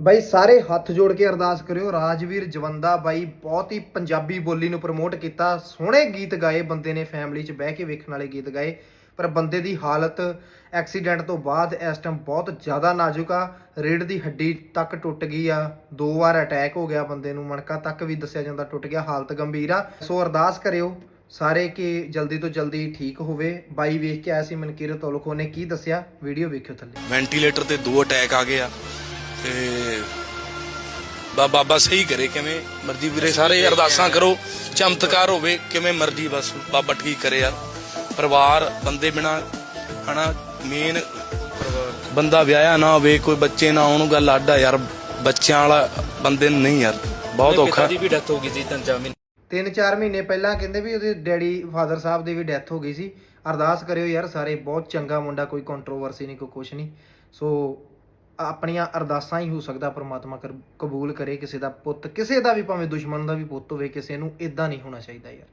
ਬਾਈ, ਸਾਰੇ ਹੱਥ ਜੋੜ ਕੇ ਅਰਦਾਸ ਕਰਿਓ। ਰਾਜਵੀਰ ਜਵੰਦਾ ਬਾਈ, ਬਹੁਤ ਹੀ ਪੰਜਾਬੀ ਬੋਲੀ ਨੂੰ ਪ੍ਰਮੋਟ ਕੀਤਾ। ਸੋਹਣੇ ਗੀਤ ਗਾਏ, ਬੰਦੇ ਨੇ ਫੈਮਿਲੀ 'ਚ ਬਹਿ ਕੇ ਵੇਖਣ ਵਾਲੇ ਗੀਤ ਗਾਏ। ਪਰ ਬੰਦੇ ਦੀ ਹਾਲਤ ਐਕਸੀਡੈਂਟ ਤੋਂ ਬਾਅਦ ਇਸ ਟਾਈਮ ਬਹੁਤ ਜ਼ਿਆਦਾ ਨਾਜ਼ੁਕ ਆ। ਰੀੜ ਦੀ ਹੱਡੀ ਤੱਕ ਟੁੱਟ ਗਈ ਆ। ਦੋ ਵਾਰ ਅਟੈਕ ਹੋ ਗਿਆ ਬੰਦੇ ਨੂੰ। ਮਣਕਾ ਤੱਕ ਵੀ ਦੱਸਿਆ ਜਾਂਦਾ ਟੁੱਟ ਗਿਆ। ਹਾਲਤ ਗੰਭੀਰ ਆ। ਸੋ ਅਰਦਾਸ ਕਰਿਓ ਸਾਰੇ ਕਿ ਜਲਦੀ ਤੋਂ ਜਲਦੀ ਠੀਕ ਹੋਵੇ। ਬਾਈ ਵੇਖ ਕੇ ਆਇਆ ਸੀ ਮਨਕੀਰਤ ਔਲਖੋ ਨੇ ਕੀ ਦੱਸਿਆ? ਵੀਡੀਓ ਵੇਖਿਓ ਥੱਲੇ। ਵੈਂਟੀਲੇਟਰ ਤੇ ਦੋ ਅਟੈਕ ਆ ਗਏ ਆ। ਤੇ ਬਾ ਬਾਬਾ ਸਹੀ ਕਰੇ ਕਿਵੇਂ? ਮਰਜ਼ੀ ਵੀਰੇ ਸਾਰੇ ਅਰਦਾਸਾਂ ਕਰੋ ਚਮਤਕਾਰ ਹੋਵੇ ਕਿਵੇਂ ਮਰਜ਼ੀ ਬਸ ਬਾਬਾ ਠੀਕ ਕਰੇ ਯਾਰ। ਪਰਿਵਾਰ ਬੰਦੇ ਬਿਨਾ ਹਨਾ ਮੇਨ ਬੰਦਾ ਵਿਆਹਿਆ ਨਾ ਹੋਵੇ ਕੋਈ ਬੱਚੇ ਨਾ ਆਉਣ ਗੱਲ ਅੱਡ ਆ ਯਾਰ। ਬੱਚਿਆਂ ਵਾਲਾ ਬੰਦੇ ਨੂੰ ਨਹੀਂ ਯਾਰ ਬਹੁਤ ਔਖਾ। ਦੀ ਵੀ ਡੈਥ ਹੋ ਗਈ ਸੀ ਤਿੰਨ ਚਾਰ ਮਹੀਨੇ। ਤਿੰਨ ਚਾਰ ਮਹੀਨੇ ਪਹਿਲਾਂ ਕਹਿੰਦੇ ਵੀ ਉਹਦੇ ਡੈਡੀ ਫਾਦਰ ਸਾਹਿਬ ਦੀ ਵੀ ਡੈਥ ਹੋ ਗਈ ਸੀ। ਅਰਦਾਸ ਕਰਿਓ ਯਾਰ ਸਾਰੇ ਬਹੁਤ ਚੰਗਾ ਮੁੰਡਾ ਕੋਈ ਕੰਟਰੋਵਰਸੀ ਨਹੀਂ ਕੋਈ ਕੁਛ ਨਹੀਂ। ਸੋ ਆਪਣੀਆਂ ਅਰਦਾਸਾਂ ਹੀ ਹੋ ਸਕਦਾ ਪ੍ਰਮਾਤਮਾ ਕਰ- ਕਬੂਲ ਕਰੇ ਕਿਸੇ ਦਾ ਪੁੱਤ, ਕਿਸੇ ਦਾ ਵੀ ਭਾਵੇਂ ਦੁਸ਼ਮਣ ਦਾ ਵੀ ਪੁੱਤ ਹੋਵੇ, ਕਿਸੇ ਨੂੰ ਇਦਾਂ ਨਹੀਂ ਹੋਣਾ ਚਾਹੀਦਾ ਯਾਰ।